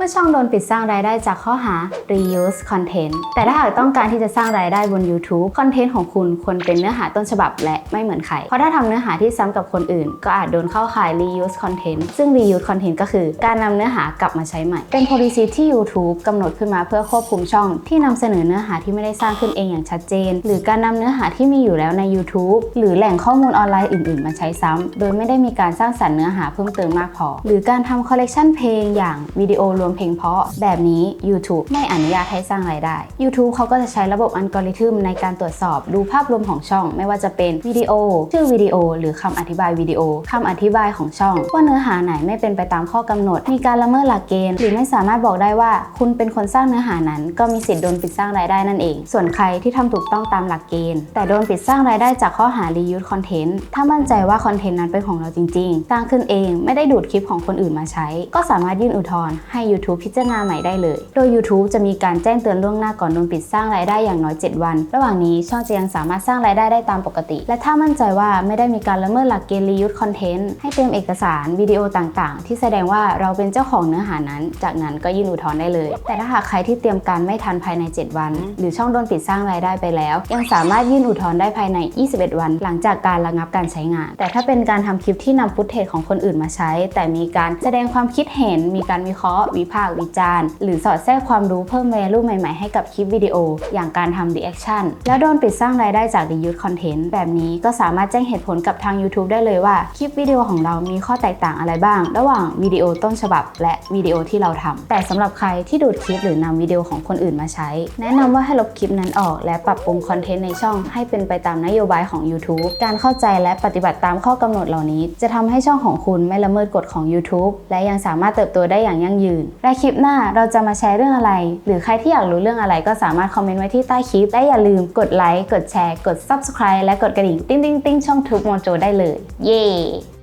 เมื่อช่องโดนปิดสร้างรายได้จากข้อหา reuse content แต่ถ้าหากต้องการที่จะสร้างรายได้บน YouTube คอนเทนต์ของคุณควรเป็นเนื้อหาต้นฉบับและไม่เหมือนใคร เพราะถ้าทำเนื้อหาที่ซ้ำกับคนอื่น ก็อาจโดนเข้าข่าย reuse content ซึ่ง reuse content ก็คือการนำเนื้อหากลับมาใช้ใหม่ เป็น policy ที่ YouTube กำหนดขึ้นมาเพื่อควบคุมช่อง ที่นำเสนอเนื้อหาที่ไม่ได้สร้างขึ้นเองอย่างชัดเจน หรือการนำเนื้อหาที่มีอยู่แล้วใน YouTube หรือแหล่งข้อมูลออนไลน์อื่น ๆ มาใช้ซ้ำโดยไม่ได้มีการสร้างสรรค์เนื้อหาเพิ่มเติมมากพอ หรือการทำคอลเลกชันเพลงอย่างวิดีโอรวมเพลงเพราะแบบนี้ YouTube ไม่อนุญาตให้สร้างรายได้ YouTube เขาก็จะใช้ระบบอัลกอริทึมในการตรวจสอบดูภาพรวมของช่อง ไม่ว่าจะเป็นวิดีโอ ชื่อวิดีโอ หรือคำอธิบายวิดีโอคำอธิบายของช่อง ว่าเนื้อหาไหนไม่เป็นไปตามข้อกำหนด มีการละเมิดหลักเกณฑ์หรือไม่สามารถบอกได้ว่า คุณเป็นคนสร้างเนื้อหานั้น ก็มีสิทธิ์โดนปิดสร้างรายได้นั่นเอง ส่วนใครที่ทำถูกต้องตามหลักเกณฑ์ แต่โดนปิดสร้างรายได้จากข้อหา reuse content ถ้ามั่นใจว่าคอนเทนต์นั้นเป็นของเราจริงๆสร้างขึ้นเองไม่ได้ดูดคลิปของคนอื่นมาใช้ ก็สามารถยื่นอุทธรณ์ให้ YouTube พิจารณาใหม่ได้เลย โดย YouTube จะมีการแจ้งเตือนล่วงหน้าก่อนโดนปิดสร้างรายได้อย่างน้อย 7 วัน ระหว่างนี้ช่องจะยังสามารถสร้างรายได้ได้ตามปกติ และถ้ามั่นใจว่าไม่ได้มีการละเมิดหลักเกณฑ์ reuse content ให้เตรียมเอกสารวิดีโอต่างๆ ที่แสดงว่าเราเป็นเจ้าของเนื้อหานั้น จากนั้นก็ยื่นอุทธรณ์ได้เลย แต่ถ้าหากใครที่เตรียมการไม่ทันภายใน 7 วัน หรือช่องโดนปิดสร้างรายได้ไปแล้ว ยังสามารถยื่นอุทธรณ์ได้ภายใน 21 วัน หลังจากการระงับการใช้งาน แต่ถ้าเป็นการทำคลิปที่นำฟุตเทจของคนอื่นมาใช้ แต่มีการแสดงความคิดเห็นมีการวิเคราะห์วิพากษ์วิจารณ์ หรือสอดแทรกความรู้เพิ่ม value ใหม่ๆ ให้กับคลิปวิดีโอ อย่างการทำ reaction แล้วโดนปิดสร้างรายได้จาก reuse content แบบนี้ก็สามารถแจ้งเหตุผลกับทาง YouTube ได้เลยว่าคลิปวิดีโอของเรามีข้อแตกต่างอะไรบ้าง ระหว่างวิดีโอต้นฉบับ และวิดีโอที่เราทำแต่สำหรับใครที่ดูดคลิปหรือนำวิดีโอของคนอื่นมาใช้ แนะนำว่าให้ลบคลิปนั้นออก และปรับปรุงคอนเทนต์ในช่องให้เป็นไปตามนโยบายของ YouTube การเข้าใจและปฏิบัติตามข้อกำหนดเหล่านี้ จะทำให้ช่องของคุณไม่ละเมิดกฎของ YouTube และยังสามารถเติบโตได้อย่างยั่งยืนและคลิปหน้าเราจะมาแชร์เรื่องอะไร หรือใครที่อยากรู้เรื่องอะไรก็สามารถคอมเมนต์ไว้ที่ใต้คลิป และอย่าลืมกดไลค์ กดแชร์ กด Subscribe และกดกระดิ่ง ติ๊งติ๊งติ๊งช่องทุกโมโจได้เลย เย้